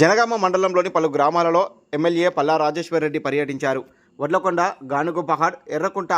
జనగామ మండలంలోని పలు గ్రామాలలో ఎమ్మెల్యే పల్లా రాజేశ్వరరెడ్డి పర్యటించారు. వడ్లకొండ గానుగుపహాడ్ ఎర్రకుంట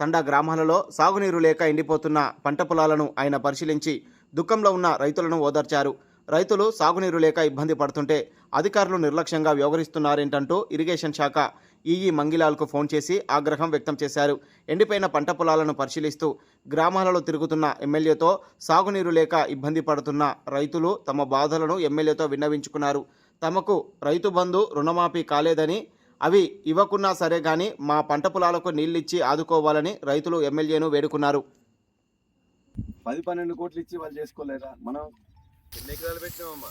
తండా గ్రామాలలో సాగునీరు లేక ఎండిపోతున్న పంట పొలాలను ఆయన పరిశీలించి దుఃఖంలో ఉన్న రైతులను ఓదార్చారు. రైతులు సాగునీరు లేక ఇబ్బంది పడుతుంటే అధికారులు నిర్లక్ష్యంగా వ్యవహరిస్తున్నారేంటంటూ ఇరిగేషన్ శాఖ ఈఈ మంగిలాల్కు ఫోన్ చేసి ఆగ్రహం వ్యక్తం చేశారు. ఎండిపోయిన పంట పొలాలను పరిశీలిస్తూ గ్రామాలలో తిరుగుతున్న ఎమ్మెల్యేతో సాగునీరు లేక ఇబ్బంది పడుతున్న రైతులు తమ బాధలను ఎమ్మెల్యేతో విన్నవించుకున్నారు. తమకు రైతు బంధు రుణమాఫీ కాలేదని అవి ఇవ్వకున్నా సరే కానీ మా పంట పొలాలకు నీళ్ళిచ్చి ఆదుకోవాలని రైతులు ఎమ్మెల్యేను వేడుకున్నారు. పది పన్నెండు కోట్లు ఇచ్చి వాళ్ళు చేసుకోలేరా? మనం ఎన్ని ఎకరాలు పెట్టినామమ్మా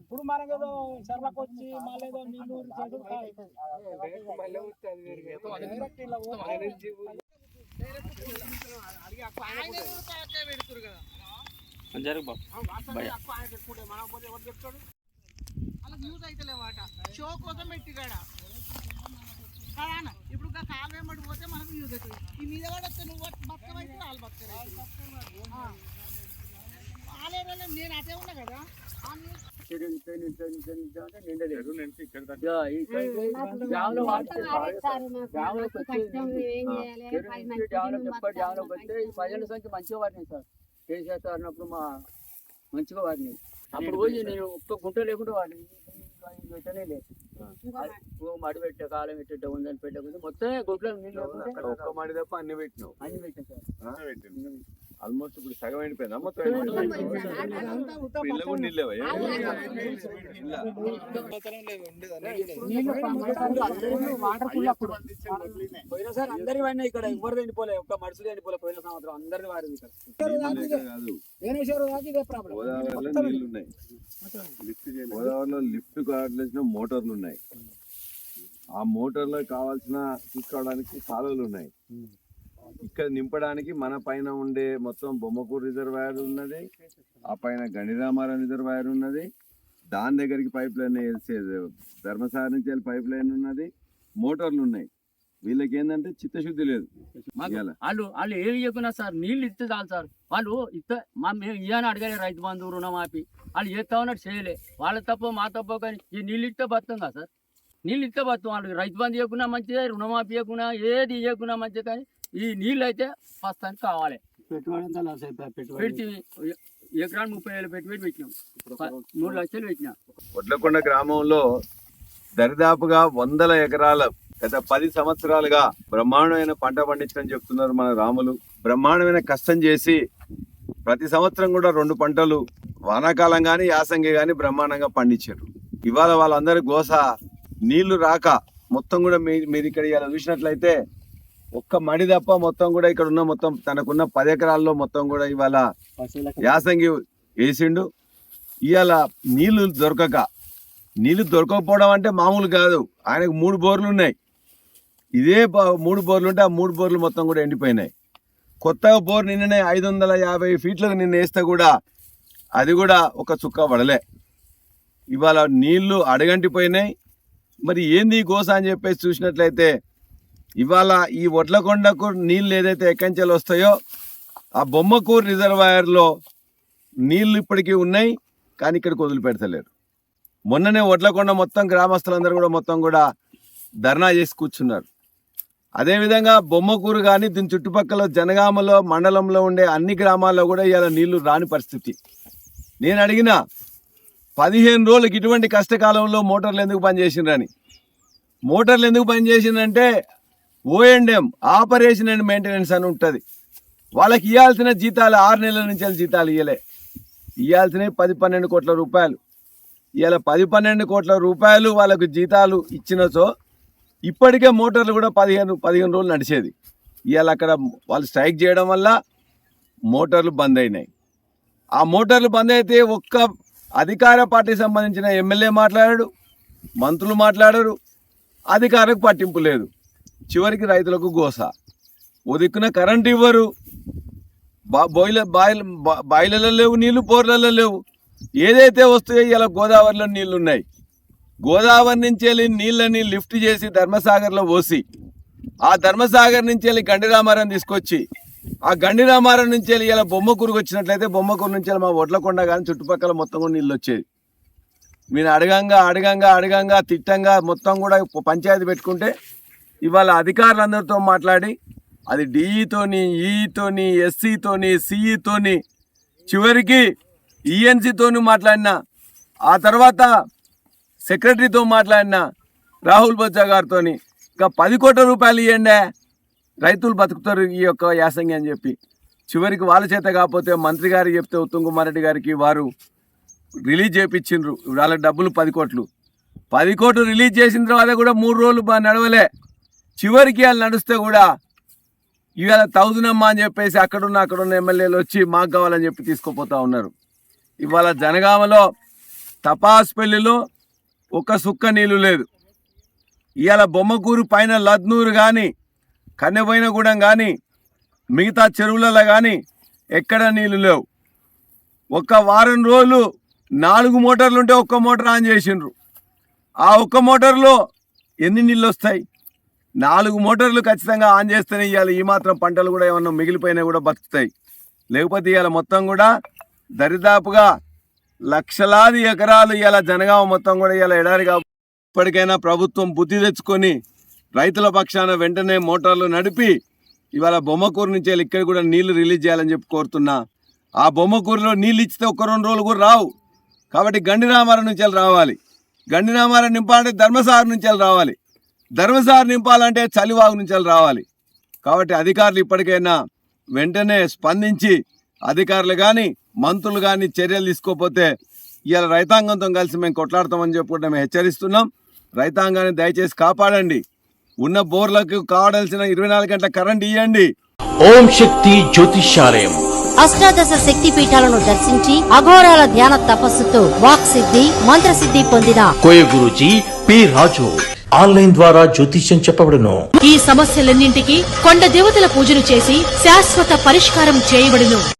ఇప్పుడు మనకేదో సర్లకు వచ్చి మళ్ళీ ఏదో నీళ్ళు ఇలా పోతే అలా యూజ్ అయితే లేవాట షో కోసం పెట్టిగాడ కదా? ఇప్పుడు ఇంకా కాలు వెంబడి పోతే మనకు యూజ్ అవుతుంది ఈ మీద కూడా వస్తే నువ్వు బతకమైతే వాళ్ళు బతకరు వాళ్ళే నేను అదే ఉన్నా కదా ఆ నీళ్ళు డ్యామ్లో వాటర్ డ్యామ్లోకి వచ్చి చెరువు నుంచి డ్యామ్లోకి ఈ పదిహేను సంఖ్య మంచిగా వాడినాయి సార్ కేసీఆర్ సార్ అన్నప్పుడు మా మంచిగా వాడినాయి అప్పుడు పోయి నేను ఒక్క గుంట లేకుండా వాడిని లేదు ఓ మడి పెట్టే కాలం పెట్టే ఉందని పెట్టకుండా మొత్తం లేకుంటే ఒక్క మాడి తప్ప అన్ని పెట్టినావు. అన్ని పెట్టాను సార్. ఆల్మోస్ట్ ఇప్పుడు సగం అయిపోయిందా ఇళ్ళ కూడా నీళ్ళు అందరూ పోయిన సార్ అందరి వాడినా ఇక్కడ. ఎవరు ఎండిపోలే? ఒక్క మనుషులు ఎండిపోలే పోయిన సంవత్సరం. అందరిది వాడింది ఇక్కడ. గోదావరిలో నీళ్ళు ఉన్నాయి లిఫ్ట్ కావాల్సిన మోటార్లు ఉన్నాయి. ఉన్నాయి. ఆ మోటార్లో కావాల్సిన తీసుకోవడానికి కాలువలు ఉన్నాయి. ఇక్కడ నింపడానికి మన పైన ఉండే మొత్తం బొమ్మకూరు రిజర్వాయర్ ఉన్నది. ఆ పైన గణిరామారం రిజర్వాయర్ ఉన్నది. దాని దగ్గరికి పైప్ లైన్ వేసేది. ధర్మసార నుంచి వెళ్ళి పైప్ లైన్ ఉన్నది. మోటార్లు ఉన్నాయి. వీళ్ళకి ఏంటంటే చిత్తశుద్ధి లేదు. వాళ్ళు వాళ్ళు ఏమి చెప్పినా సార్ నీళ్ళు ఇస్తే చాలు సార్. వాళ్ళు ఇస్తే మా మేము ఇయ్యని అడగలే రైతు బంధువు రుణమాఫీ. వాళ్ళు చేస్తా ఉన్నట్టు చేయలే. వాళ్ళ తప్ప మా తప్ప కానీ ఈ నీళ్ళు ఇస్తే బతాం కదా సార్? నీళ్ళు ఇస్తే బతాం వాళ్ళు రైతు బంధు ఇవ్వకున్నా మంచిదే రుణమాఫీ ఇవ్వకున్నా ఏది ఇవ్వకున్నా మంచిదే కానీ ఈ నీళ్ళు అయితే ప్రస్తుతానికి కావాలి. పెడితే ఎకరాలు ముప్పై వేలు పెట్టుబడి పెట్టినాం. మూడు లక్షలు పెట్టినాం. ఒడ్లకొండ గ్రామంలో దరిదాపుగా వందల ఎకరాల గత పది సంవత్సరాలుగా బ్రహ్మాండమైన పంట పండించడం చెప్తున్నారు మన రాములు. బ్రహ్మాండమైన కష్టం చేసి ప్రతి సంవత్సరం కూడా రెండు పంటలు వానాకాలం కానీ యాసంగి కానీ బ్రహ్మాండంగా పండించారు. ఇవాళ వాళ్ళందరి గోస నీళ్ళు రాక మొత్తం కూడా మీ మీరు ఇక్కడ ఇలా చూసినట్లయితే ఒక్క మడి తప్ప మొత్తం కూడా ఇక్కడ ఉన్న మొత్తం తనకున్న పది ఎకరాల్లో మొత్తం కూడా ఇవాళ యాసంగి వేసిండు. ఇవాళ నీళ్ళు దొరకక నీళ్ళు దొరకకపోవడం అంటే మామూలు కాదు. ఆయనకు మూడు బోర్లు ఉన్నాయి. ఇదే బ- మూడు బోర్లు ఉంటే ఆ మూడు బోర్లు మొత్తం కూడా ఎండిపోయినాయి. కొత్తగా బోర్ నిన్ననే ఐదు వందల యాభై ఫీట్లకు నిన్న వేస్తే కూడా అది కూడా ఒక చుక్క పడలే. ఇవాళ నీళ్ళు అడగంటిపోయినాయి. మరి ఏంది గోస అని చెప్పేసి చూసినట్లయితే ఇవాళ ఈ వడ్లకొండకు నీళ్ళు ఏదైతే ఎక్కంచెలు వస్తాయో ఆ బొమ్మకూరు రిజర్వాయర్లో నీళ్ళు ఇప్పటికీ ఉన్నాయి. కానీ ఇక్కడికి వదిలిపెడతలేరు. మొన్ననే ఒడ్లకొండ మొత్తం గ్రామస్తులందరూ కూడా మొత్తం కూడా ధర్నా చేసి కూర్చున్నారు. అదేవిధంగా బొమ్మకూరు కానీ దీని చుట్టుపక్కల జనగామలో మండలంలో ఉండే అన్ని గ్రామాల్లో కూడా ఇవాళ నీళ్ళు రాని పరిస్థితి. నేను అడిగిన పదిహేను రోజులకి ఇటువంటి కష్టకాలంలో మోటార్లు ఎందుకు పనిచేసిండ్రని మోటార్లు ఎందుకు పనిచేసిందంటే O and M operation and maintenance అని ఉంటుంది. వాళ్ళకి ఇవ్వాల్సిన జీతాలు ఆరు నెలల నుంచి జీతాలు ఇవ్వలే ఇవ్వాల్సినవి పది పన్నెండు కోట్ల రూపాయలు. ఇవాళ పది పన్నెండు కోట్ల రూపాయలు వాళ్ళకు జీతాలు ఇచ్చినచో ఇప్పటికే మోటార్లు కూడా పదిహేను పదిహేను రోజులు నడిచేది. ఇవాళ అక్కడ వాళ్ళు స్ట్రైక్ చేయడం వల్ల మోటార్లు బంద్ అయినాయి. ఆ మోటార్లు బంద్ అయితే ఒక్క అధికార పార్టీ సంబంధించిన ఎమ్మెల్యే మాట్లాడాడు మంత్రులు మాట్లాడరు అధికారకు పట్టింపు లేదు. చివరికి రైతులకు గోస. ఉదిక్కున కరెంటు కరెంట్ ఇవ్వరు. బా బోయిల బాయిల బాయిలలో లేవు నీళ్ళు బోర్లలో లేవు. ఏదైతే వస్తాయో ఇలా గోదావరిలో నీళ్ళున్నాయి. గోదావరి నుంచి వెళ్ళి నీళ్ళని లిఫ్ట్ చేసి ధర్మసాగర్లో పోసి ఆ ధర్మసాగర్ నుంచి వెళ్ళి గండిరామారం తీసుకొచ్చి ఆ గండిరామారం నుంచి వెళ్ళి ఇలా బొమ్మకూరుకు వచ్చినట్లయితే బొమ్మకూరు నుంచి వెళ్ళి మా ఒడ్లకొండ కానీ చుట్టుపక్కల మొత్తం కూడా నీళ్ళు వచ్చేది మీరు అడగంగా అడగంగా అడగంగా తిట్టంగా మొత్తం కూడా పంచాయతీ పెట్టుకుంటే ఇవాళ అధికారులందరితో మాట్లాడి అది డిఈతోని ఈతోని e ఎస్సీతోని సిఈతోని చివరికి ఈఎన్సీతోని మాట్లాడిన ఆ తర్వాత సెక్రటరీతో మాట్లాడిన రాహుల్ బొజ్జా గారితో ఇంకా పది కోట్ల రూపాయలు ఇవ్వండి రైతులు బతుకుతారు ఈ యొక్క యాసంగి అని చెప్పి. చివరికి వాళ్ళ చేత కాకపోతే మంత్రి గారు చెప్తే ఉత్తమ్ కుమార్ రెడ్డి గారికి వారు రిలీజ్ చేయించిండ్రు వాళ్ళ డబ్బులు పది కోట్లు. పది కోట్లు రిలీజ్ చేసిన తర్వాత కూడా మూడు రోజులు నడవలే. చివరికి వాళ్ళు నడిస్తే కూడా ఇవాళ థౌజండ్ అమ్మా అని చెప్పేసి అక్కడున్న అక్కడున్న ఎమ్మెల్యేలు వచ్చి మాకు కావాలని చెప్పి తీసుకుపోతా ఉన్నారు. ఇవాళ జనగామలో తపాస్ పెళ్ళిలో ఒక సుక్క నీళ్ళు లేదు. ఇవాళ బొమ్మకూరు పైన లద్నూరు కానీ కన్నెపోయినగూడెం కానీ మిగతా చెరువులలో కానీ ఎక్కడ నీళ్ళు లేవు. ఒక వారం రోజులు నాలుగు మోటార్లు ఉంటే ఒక్క మోటార్ ఆన్ చేసిండ్రు. ఆ ఒక్క మోటార్లో ఎన్ని నీళ్ళు వస్తాయి? నాలుగు మోటార్లు ఖచ్చితంగా ఆన్ చేస్తేనే ఇవాళ ఈ మాత్రం పంటలు కూడా ఏమన్నా మిగిలిపోయినా కూడా బతుకుతాయి. లేకపోతే ఇవాళ మొత్తం కూడా దరిదాపుగా లక్షలాది ఎకరాలు ఇలా జనగామ మొత్తం కూడా ఇవాళ ఎడారిగా ఇప్పటికైనా ప్రభుత్వం బుద్ధి తెచ్చుకొని రైతుల పక్షాన వెంటనే మోటార్లు నడిపి ఇవాళ బొమ్మకూరు నుంచి వెళ్ళి ఇక్కడ కూడా నీళ్ళు రిలీజ్ చేయాలని చెప్పి కోరుతున్నా. ఆ బొమ్మకూరులో నీళ్ళు ఇచ్చితే ఒక రెండు రోజులు కూడా రావు. కాబట్టి గండిరామారం నుంచి వెళ్ళి రావాలి. గండిరామారం నింపాలంటే ధర్మసాగర్ నుంచి వెళ్ళి రావాలి. ధర్మసాగర్ నింపాలంటే చలివాగు నుంచి వెళ్ళి రావాలి. కాబట్టి అధికారులు ఇప్పటికైనా వెంటనే స్పందించి అధికారులు కానీ మంత్రులు కానీ చర్యలు తీసుకోకపోతే ఇవాళ రైతాంగంతో కలిసి మేము కొట్లాడతామని చెప్పి కూడా మేము హెచ్చరిస్తున్నాం. రైతాంగాన్ని దయచేసి కాపాడండి. ఉన్న బోర్లకు కావాల్సిన ఇరవై నాలుగు గంటల కరెంట్ ఇవ్వండి ఓం శక్తి జ్యోతిష్యాలయం. అష్టాదశ శక్తి పీఠాలను దర్శించి అఘోరాల ధ్యాన తపస్సుతో వాక్ సిద్ధి మంత్రసిద్ధి పొందిన కోయ గురూజీ పి రాజు. ఆన్లైన్ ద్వారా జ్యోతిష్యం చెప్పబడును. ఈ సమస్యలన్నింటికీ కొండ దేవతల పూజలు చేసి శాశ్వత పరిష్కారం చేయబడును.